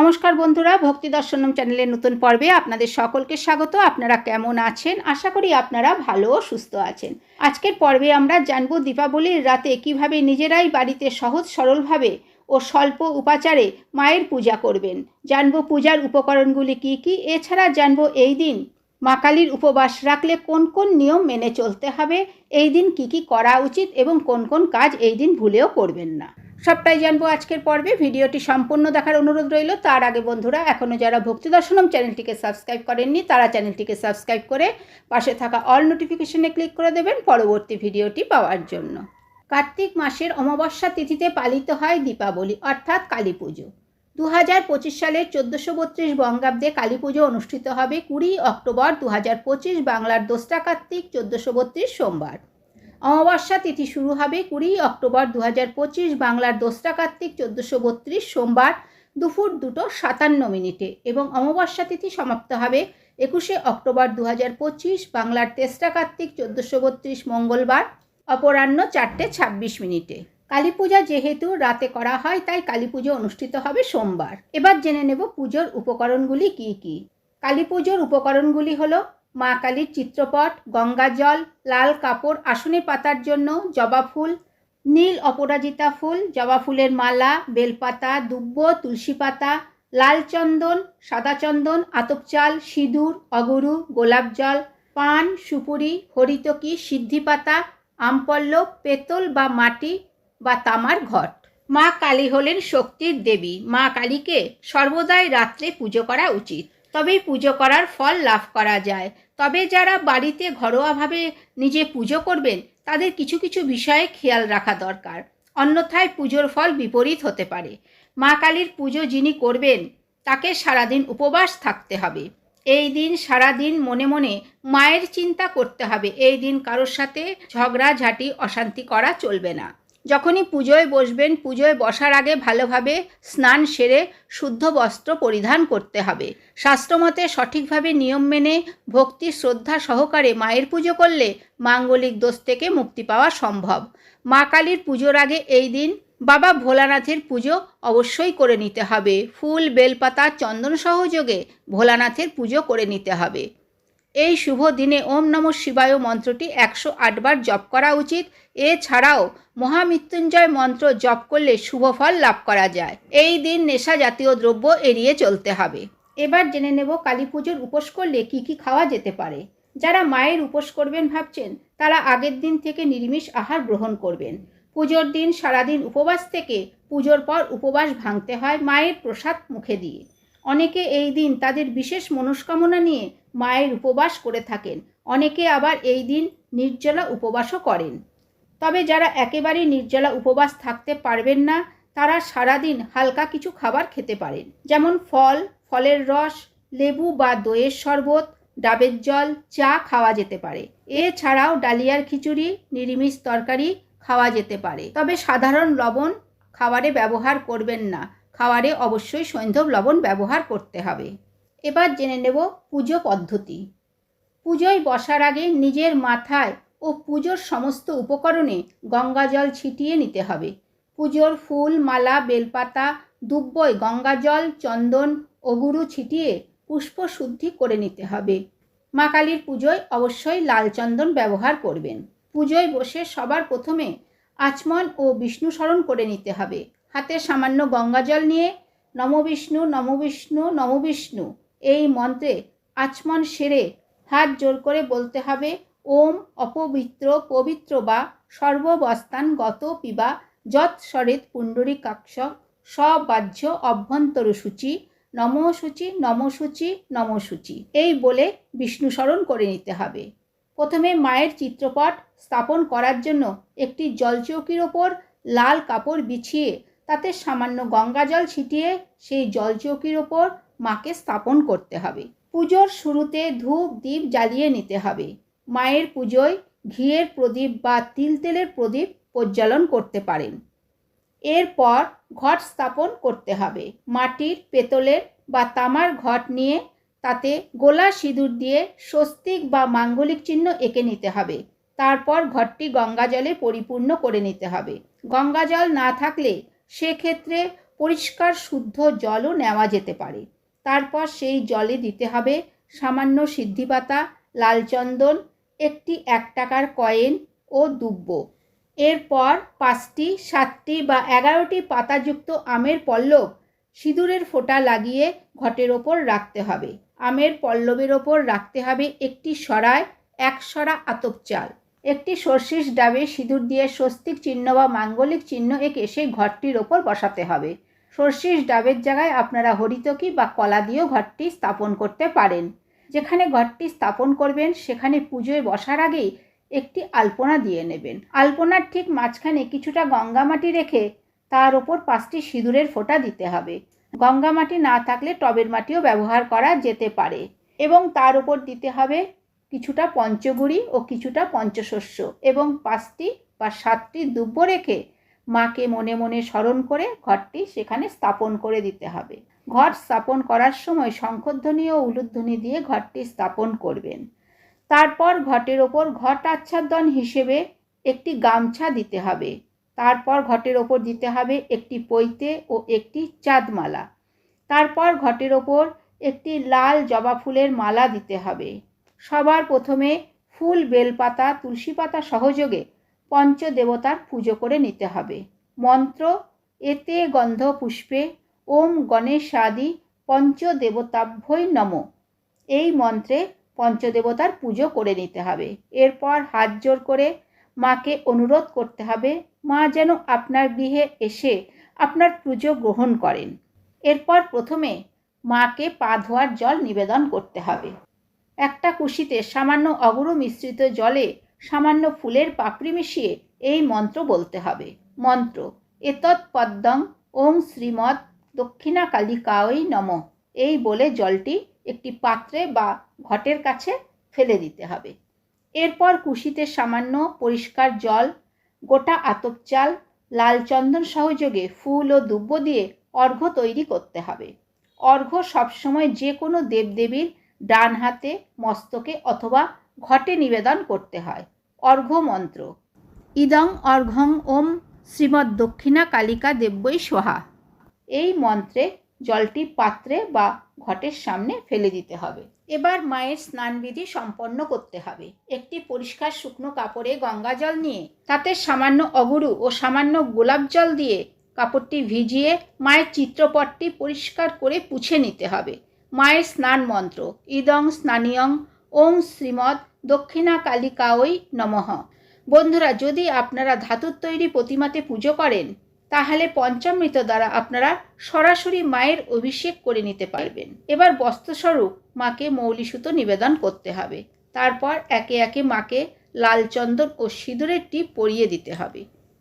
নমস্কার বন্ধুরা, ভক্তি দর্শনম চ্যানেলের নতুন পর্বে আপনাদের সকলকে স্বাগত। আপনারা কেমন আছেন? আশা করি আপনারা ভালো ও সুস্থ আছেন। আজকের পর্বে আমরা জানব দীপাবলির রাতে কীভাবে নিজেরাই বাড়িতে সহজ সরলভাবে ও স্বল্প উপাচারে মায়ের পূজা করবেন। জানব পূজার উপকরণগুলি কি কি, এছাড়া জানব এই দিন মা কালীর উপবাস রাখলে কোন কোন নিয়ম মেনে চলতে হবে, এই দিন কি কি করা উচিত এবং কোন কোন কাজ এই দিন ভুলেও করবেন না। সবটাই জানব আজকের পর্বে। ভিডিওটি সম্পূর্ণ দেখার অনুরোধ রইল। তার আগে বন্ধুরা এখনও যারা ভক্তি দর্শনম চ্যানেলটিকে সাবস্ক্রাইব করেননি, তারা চ্যানেলটিকে সাবস্ক্রাইব করে পাশে থাকা অল নোটিফিকেশনে ক্লিক করে দেবেন পরবর্তী ভিডিওটি পাওয়ার জন্য। কার্তিক মাসের অমাবস্যা তিথিতে পালিত হয় দীপাবলি, অর্থাৎ কালী পুজো। দু হাজার পঁচিশ সালের চোদ্দোশো বত্রিশ বঙ্গাব্দে কালী পুজো অনুষ্ঠিত হবে কুড়ি অক্টোবর দু হাজার পঁচিশ বাংলার দোসরা কার্তিক চোদ্দোশো বত্রিশ সোমবার। অমাবস্যা তিথি শুরু হবে কুড়ি অক্টোবর দু হাজার পঁচিশ বাংলার দোসরা কার্তিক চোদ্দোশো বত্রিশ সোমবার দুপুর দুটো সাতান্ন মিনিটে এবং অমাবস্যা তিথি সমাপ্ত হবে একুশে অক্টোবর দু হাজার পঁচিশ বাংলার তেসরা কার্তিক চোদ্দোশো বত্রিশ মঙ্গলবার অপরাহ্ন চারটে ছাব্বিশ মিনিটে। কালী পূজা যেহেতু রাতে করা হয়, তাই কালী পুজো অনুষ্ঠিত হবে সোমবার। এবার জেনে নেব পুজোর উপকরণগুলি কি কি। কালী পুজোর উপকরণগুলি হলো মা কালীর চিত্রপট, গঙ্গা জল, লাল কাপড় আসনে পাতার জন্য জবা ফুল, নীল অপরাজিতা ফুল, জবা ফুলের মালা, বেলপাতা, দুব্ব, তুলসী পাতা, লাল চন্দন, সাদা চন্দন, আতপ চাল, সিঁদুর, অগরু, গোলাপ জল, পান, সুপুরি, হরিতকি, সিদ্ধি পাতা আমপল্লব পেতল বা মাটি বা তামার ঘট। মা কালী হলেন শক্তির দেবী। মা কালীকে সর্বদাই রাত্রে পুজো করা উচিত। তবেই পুজো করার ফল লাভ করা যায়। তবে যারা বাড়িতে ঘরোয়াভাবে নিজে পুজো করবেন, তাদের কিছু কিছু বিষয়ে খেয়াল রাখা দরকার। অন্যথায় পুজোর ফল বিপরীত হতে পারে। মা কালীর পুজো যিনি করবেন, তাকে সারাদিন উপবাস থাকতে হবে। এই দিন সারাদিন মনে মনে মায়ের চিন্তা করতে হবে। এই দিন কারোর সাথে ঝগড়াঝাটি, অশান্তি করা চলবে না। যখনই পুজোয় বসবেন, পুজোয় বসার আগে ভালোভাবে স্নান সেরে শুদ্ধ বস্ত্র পরিধান করতে হবে। শাস্ত্রমতে সঠিকভাবে নিয়ম মেনে ভক্তি শ্রদ্ধা সহকারে মায়ের পুজো করলে মাঙ্গলিক দোষ থেকে মুক্তি পাওয়া সম্ভব। মা কালীর পুজোর আগে এই দিন বাবা ভোলানাথের পুজো অবশ্যই করে নিতে হবে। ফুল, বেলপাতা, চন্দন সহযোগে ভোলানাথের পুজো করে নিতে হবে। এই শুভ দিনে ওম নম শিবায় মন্ত্রটি একশো আটবার জপ করা উচিত। এছাড়াও মহামৃত্যুঞ্জয় মন্ত্র জপ করলে শুভ ফল লাভ করা যায়। এই দিন নেশা জাতীয় দ্রব্য এড়িয়ে চলতে হবে। এবার জেনে নেব কালী পুজোর উপোস করলে কি কি খাওয়া যেতে পারে। যারা মায়ের উপোস করবেন ভাবছেন, তারা আগের দিন থেকে নিরামিষ আহার গ্রহণ করবেন। পুজোর দিন সারাদিন উপবাস থেকে পুজোর পর উপবাস ভাঙতে হয় মায়ের প্রসাদ মুখে দিয়ে। অনেকে এই দিন তাদের বিশেষ মনস্কামনা নিয়ে মায়ের উপবাস করে থাকেন। অনেকে আবার এই দিন নির্জলা উপবাসও করেন। তবে যারা একেবারেই নির্জলা উপবাস থাকতে পারবেন না, তারা সারাদিন হালকা কিছু খাবার খেতে পারেন। যেমন ফল, ফলের রস, লেবু বা দইয়ের শরবত, ডাবের জল, চা খাওয়া যেতে পারে। এছাড়াও ডালিয়ার খিচুড়ি, নিরামিষ তরকারি খাওয়া যেতে পারে। তবে সাধারণ লবণ খাবারে ব্যবহার করবেন না। খাবারে অবশ্যই সৈন্ধব লবণ ব্যবহার করতে হবে। এবার জেনে নেব পুজো পদ্ধতি। পুজোয় বসার আগে নিজের মাথায় ও পুজোর সমস্ত উপকরণে গঙ্গা জল ছিটিয়ে নিতে হবে। পুজোর ফুল, মালা, বেলপাতা দুব্বই গঙ্গা জল, চন্দন, অগুরু ছিটিয়ে পুষ্প শুদ্ধি করে নিতে হবে। মা কালীর পুজোয় অবশ্যই লাল চন্দন ব্যবহার করবেন। পুজোয় বসে সবার প্রথমে আচমন ও বিষ্ণু স্মরণ করে নিতে হবে। হাতে সামান্য গঙ্গা জল নিয়ে নমবিষ্ণু নমবিষ্ণু নমবিষ্ণু এই মন্ত্রে আচমন সেরে হাত জোর করে বলতে হবে, ওম অপবিত্র পবিত্র বা সর্ববস্থান গত পিবা যৎ সরেত পুণ্ডরীকাক্ষ সবাহ্য অভ্যন্তর সূচি নমসূচি নমসূচি নমসূচি এই বলে বিষ্ণু স্মরণ করে নিতে হবে। প্রথমে মায়ের চিত্রপট স্থাপন করার জন্য একটি জলচৌকির ওপর লাল কাপড় বিছিয়ে তাতে সামান্য গঙ্গা জল ছিটিয়ে সেই জলচৌকির ওপর মাকে স্থাপন করতে হবে। পুজোর শুরুতে ধূপ দ্বীপ জ্বালিয়ে নিতে হবে। মায়ের পুজোয় ঘিয়ের প্রদীপ বা তিল তেলের প্রদীপ প্রজ্বলন করতে পারেন। এরপর ঘট স্থাপন করতে হবে। মাটির, পেতলের বা তামার ঘট নিয়ে তাতে গোলা সিঁদুর দিয়ে স্বস্তিক বা মাঙ্গলিক চিহ্ন এঁকে নিতে হবে। তারপর ঘরটি গঙ্গা জলে পরিপূর্ণ করে নিতে হবে। গঙ্গা জল না থাকলে সেক্ষেত্রে পরিষ্কার, শুদ্ধ জলও নেওয়া যেতে পারে। তারপর সেই জলে দিতে হবে সামান্য সিদ্ধিপাতা, লাল চন্দন, একটি এক টাকার কয়েন ও দুব্ব। এরপর পাঁচটি, সাতটি বা এগারোটি পাতাযুক্ত আমের পল্লব সিঁদুরের ফোঁটা লাগিয়ে ঘটের ওপর রাখতে হবে। আমের পল্লবের ওপর রাখতে হবে একটি সরায়, এক সরা আতপ চাল। একটি সর্ষিস ডাবে সিঁদুর দিয়ে স্বস্তিক চিহ্ন বা মাঙ্গলিক চিহ্ন এঁকে সেই ঘরটির ওপর বসাতে হবে। সর্ষিস ডাবের জায়গায় আপনারা হরিতকি বা কলা দিয়েও ঘরটি স্থাপন করতে পারেন। যেখানে ঘরটি স্থাপন করবেন, সেখানে পুজোয় বসার আগেই একটি আলপনা দিয়ে নেবেন। আলপনার ঠিক মাঝখানে কিছুটা গঙ্গা মাটি রেখে তার ওপর পাঁচটি সিঁদুরের ফোঁটা দিতে হবে। গঙ্গা মাটি না থাকলে টবের মাটিও ব্যবহার করা যেতে পারে এবং তার উপর দিতে হবে কিছুটা পঞ্চগুড়ি ও কিছুটা পঞ্চশস্য এবং পাঁচটি বা সাতটি দুব্য রেখে মাকে মনে মনে স্মরণ করে ঘরটি সেখানে স্থাপন করে দিতে হবে। ঘর স্থাপন করার সময় শঙ্খধ্বনি ও উলুধ্বনি দিয়ে ঘরটি স্থাপন করবেন। তারপর ঘটের ওপর ঘট আচ্ছাদন হিসেবে একটি গামছা দিতে হবে। তারপর ঘটের ওপর দিতে হবে একটি পৈতে ও একটি চাঁদমালা। তারপর ঘটের ওপর একটি লাল জবা ফুলের মালা দিতে হবে। সবার প্রথমে ফুল, বেলপাতা, তুলসী পাতা সহযোগে পঞ্চদেবতার পুজো করে নিতে হবে। মন্ত্র, এতে গন্ধ পুষ্পে, ওম গণেশাদি পঞ্চদেবতাভ্যই নম। এই মন্ত্রে পঞ্চদেবতার পুজো করে নিতে হবে। এরপর হাত জোর করে মাকে অনুরোধ করতে হবে, মা যেন আপনার গৃহে এসে আপনার পুজো গ্রহণ করেন। এরপর প্রথমে মাকে পা ধোয়ার জল নিবেদন করতে হবে। একটা কুশিতে সামান্য অগুরু মিশ্রিত জলে সামান্য ফুলের পাপড়ি মিশিয়ে এই মন্ত্র বলতে হবে। মন্ত্র, এতৎ পদ্মং ওং শ্রীমৎ দক্ষিণা কালিকাওই নম। এই বলে জলটি একটি পাত্রে বা ঘটের কাছে ফেলে দিতে হবে। এরপর কুশিতে সামান্য পরিষ্কার জল, গোটা আতপ চাল, লাল চন্দন সহযোগে ফুল ও দুব্য দিয়ে অর্ঘ্য তৈরি করতে হবে। অর্ঘ্য সবসময় যে কোনো দেবদেবীর ডান হাতে, মস্তকে অথবা ঘটে নিবেদন করতে হয়। অর্ঘ্য মন্ত্র ইদং অর্ঘং ওম শ্রীমৎ দক্ষিণা কালিকা দেব্যই সোহা। এই মন্ত্রে জলটি পাত্রে বা ঘটের সামনে ফেলে দিতে হবে। এবার মায়ের স্নানবিধি সম্পন্ন করতে হবে। একটি পরিষ্কার শুকনো কাপড়ে গঙ্গা জল নিয়ে, তাতে সামান্য অগুরু ও সামান্য গোলাপ জল দিয়ে কাপড়টি ভিজিয়ে মায়ের চিত্রপটটি পরিষ্কার করে পুছে নিতে হবে। মায়ের স্নান মন্ত্র ইদং স্নানীয়ং ওং শ্রীমদ দক্ষিণা কালিকাওই নমঃ। বন্ধুরা, যদি আপনারা ধাতুর তৈরি প্রতিমাতে পুজো করেন, তাহলে পঞ্চামৃত দ্বারা আপনারা সরাসরি মায়ের অভিষেক করে নিতে পারবেন। এবার বস্ত্রস্বরূপ মাকে মৌলি সুতো নিবেদন করতে হবে। তারপর একে একে মাকে লাল চন্দন ও সিঁদুরের টিপ পরিয়ে দিতে হবে।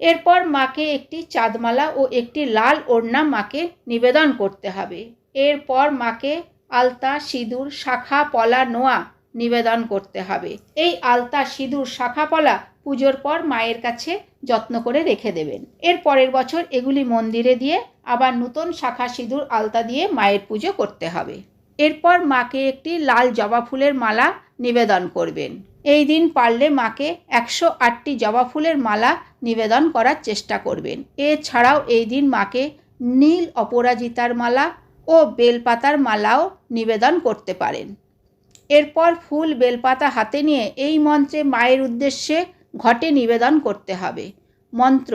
এরপর মাকে একটি চাঁদমালা ও একটি লাল ওড়না মাকে নিবেদন করতে হবে। এরপর মাকে আলতা, সিঁদুর, শাখা, পলা, নোয়া নিবেদন করতে হবে। এই আলতা সিঁদুর শাখা পলা পুজোর পর মায়ের কাছে যত্ন করে রেখে দেবেন। এর পরের বছর এগুলি মন্দিরে দিয়ে আবার নতুন শাখা সিঁদুর আলতা দিয়ে মায়ের পুজো করতে হবে। এরপর মাকে একটি লাল জবা ফুলের মালা নিবেদন করবেন। এই দিন পারলে মাকে একশো আটটি জবা ফুলের মালা নিবেদন করার চেষ্টা করবেন। এছাড়াও এই দিন মাকে নীল অপরাজিতার মালা ও বেলপাতার মালাও নিবেদন করতে পারেন। এরপর ফুল বেলপাতা হাতে নিয়ে এই মন্ত্রে মায়ের উদ্দেশ্যে ঘটে নিবেদন করতে হবে। মন্ত্র,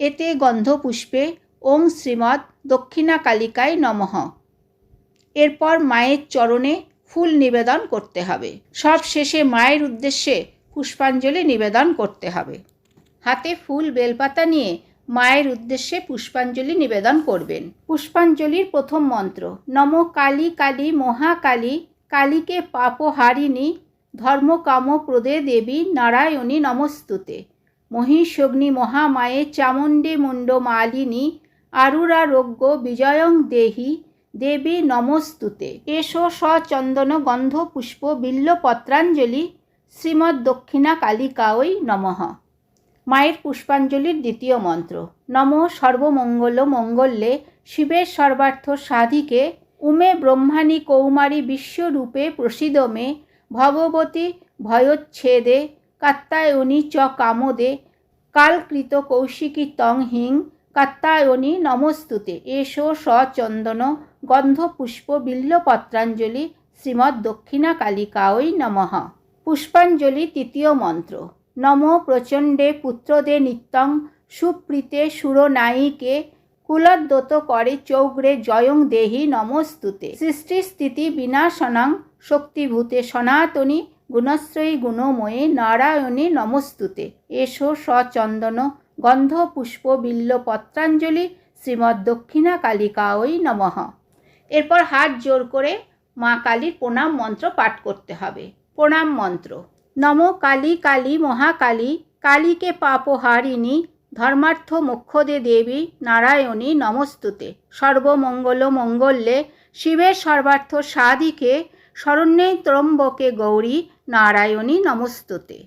এতে গন্ধ পুষ্পে ওং শ্রীমৎ দক্ষিণা কালিকায় নমঃ। এরপর মায়ের চরণে ফুল নিবেদন করতে হবে। সব শেষে মায়ের উদ্দেশ্যে পুষ্পাঞ্জলি নিবেদন করতে হবে। হাতে ফুল বেলপাতা নিয়ে মায়ের উদ্দেশ্যে পুষ্পাঞ্জলি নিবেদন করবেন। পুষ্পাঞ্জলির প্রথম মন্ত্র, নম কালী কালী মহাকালী কালীকে পাপহারিণী ধর্মকাম প্রদে দেবী নারায়ণী নমস্তুতে। মহিষগ্নি মহামায়ে চামুণ্ডে মুণ্ড মালিনী আরুরারোগ্য বিজয়ং দেহি, দেবী নমস্তুতে। এসো সচন্দন গন্ধ পুষ্প বিল্লপত্রাঞ্জলি শ্রীমৎ দক্ষিণা কালিকাওই নমঃ। মায়ের পুষ্পাঞ্জলির দ্বিতীয় মন্ত্র, নম সর্বমঙ্গল মঙ্গল্যে শিবের সর্বার্থ সাধিকে উমে ব্রহ্মাণী কৌমারী বিশ্বরূপে প্রসিদ মে, ভগবতী ভয়োচ্ছেদে, কাত্তায়নী চ কামদে, কালকৃত কৌশিকী তং হিং, কাত্তায়নী নমস্তুতে। এষো সচন্দন গন্ধ পুষ্প বিল্লপত্রাঞ্জলি শ্রীমৎ দক্ষিণা কালিকাঐ নমঃ। পুষ্পাঞ্জলি তৃতীয় মন্ত্র। নম প্রচণ্ডে পুত্রদে নিত্যং, সুপ্রীতে সুরনায়িকে কুলদ্দত করে চৌগ্রে জয়ং দেহি নমস্তুতে। সৃষ্টি স্থিতি বিনাশনাং শক্তিভূতে সনাতনী গুণশ্রয়ী গুণময়ে নারায়ণী নমস্তুতে। এষো সচন্দন গন্ধ পুষ্প বিল্ল পত্রাঞ্জলি শ্রীমৎ দক্ষিণা কালিকা ওই নমঃ। এরপর হাত জোর করে মা কালীর প্রণাম মন্ত্র পাঠ করতে হবে। প্রণাম মন্ত্র। নম কালী কালী মহাকালী, কালীকে পাপহারিণী ধর্মার্থ মোক্ষদে দেবী নারায়ণী নমস্তুতে। সর্বমঙ্গল মঙ্গলে শিবের সর্বার্থ সাদিকে শরণ্যে ত্রম্বকে গৌরী নারায়ণী নমস্তুতে।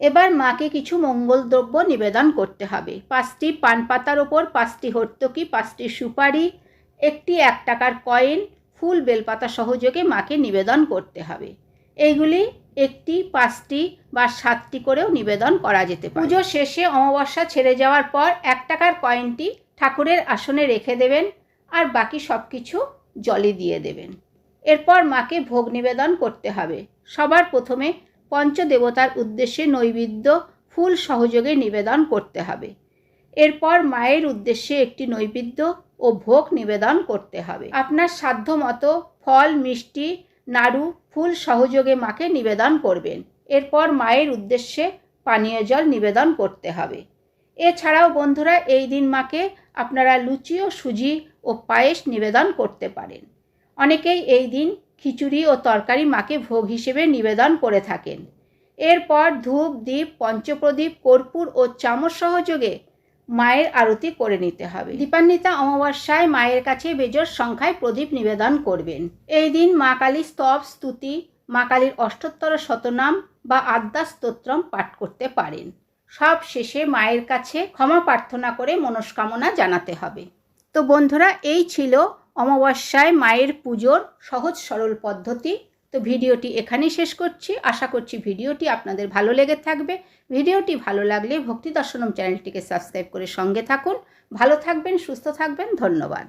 এবার মাকে কিছু মঙ্গল দ্রব্য নিবেদন করতে হবে। পাঁচটি পান পাতার ওপর পাঁচটি হর্তকি, পাঁচটি সুপারি, একটি এক টাকার কয়েন, ফুল বেলপাতা সহযোগে মাকে নিবেদন করতে হবে। এইগুলি একটি, পাঁচটি বা সাতটি করেও নিবেদন করা যেতে পারে। পুজো শেষে অমাবস্যা ছেড়ে যাওয়ার পর এক টাকার কয়েনটি ঠাকুরের আসনে রেখে দেবেন আর বাকি সব কিছু জলে দিয়ে দেবেন। এরপর মাকে ভোগ নিবেদন করতে হবে। সবার প্রথমে পঞ্চদেবতার উদ্দেশ্যে নৈবেদ্য, ফুল সহযোগে নিবেদন করতে হবে। এরপর মায়ের উদ্দেশ্যে একটি নৈবেদ্য ও ভোগ নিবেদন করতে হবে। আপনার সাধ্য মতো ফল, মিষ্টি নাড়ু, ফুল সহযোগে মাকে নিবেদন করবেন। এরপর মায়ের উদ্দেশ্যে পানীয় জল নিবেদন করতে হবে। এছাড়াও বন্ধুরা, এই দিন মাকে আপনারা লুচি ও সুজি ও পায়েস নিবেদন করতে পারেন। অনেকেই এই দিন খিচুড়ি ও তরকারি মাকে ভোগ হিসেবে নিবেদন করে থাকেন। এরপর ধূপ দ্বীপ পঞ্চপ্রদীপ, কর্পূর ও চামচ সহযোগে মায়ের আরতি করে নিতে হবে। দীপান্বিতা অমাবস্যায় মায়ের কাছে বেজোর সংখ্যায় প্রদীপ নিবেদন করবেন। এই দিন মা কালী স্তব, স্তুতি, মা কালীর অষ্টোত্তর শতনাম বা আদ্যা স্তোত্রম পাঠ করতে পারেন। সব শেষে মায়ের কাছে ক্ষমা প্রার্থনা করে মনস্কামনা জানাতে হবে। তো বন্ধুরা, এই ছিল অমাবস্যায় মায়ের পুজোর সহজ সরল পদ্ধতি। তো ভিডিওটি এখানেই শেষ করছি। আশা করছি ভিডিওটি আপনাদের ভালো লেগে থাকবে। ভিডিওটি ভালো লাগলে ভক্তি দর্শনম চ্যানেলটিকে সাবস্ক্রাইব করে সঙ্গে থাকুন। ভালো থাকবেন, সুস্থ থাকবেন, ধন্যবাদ।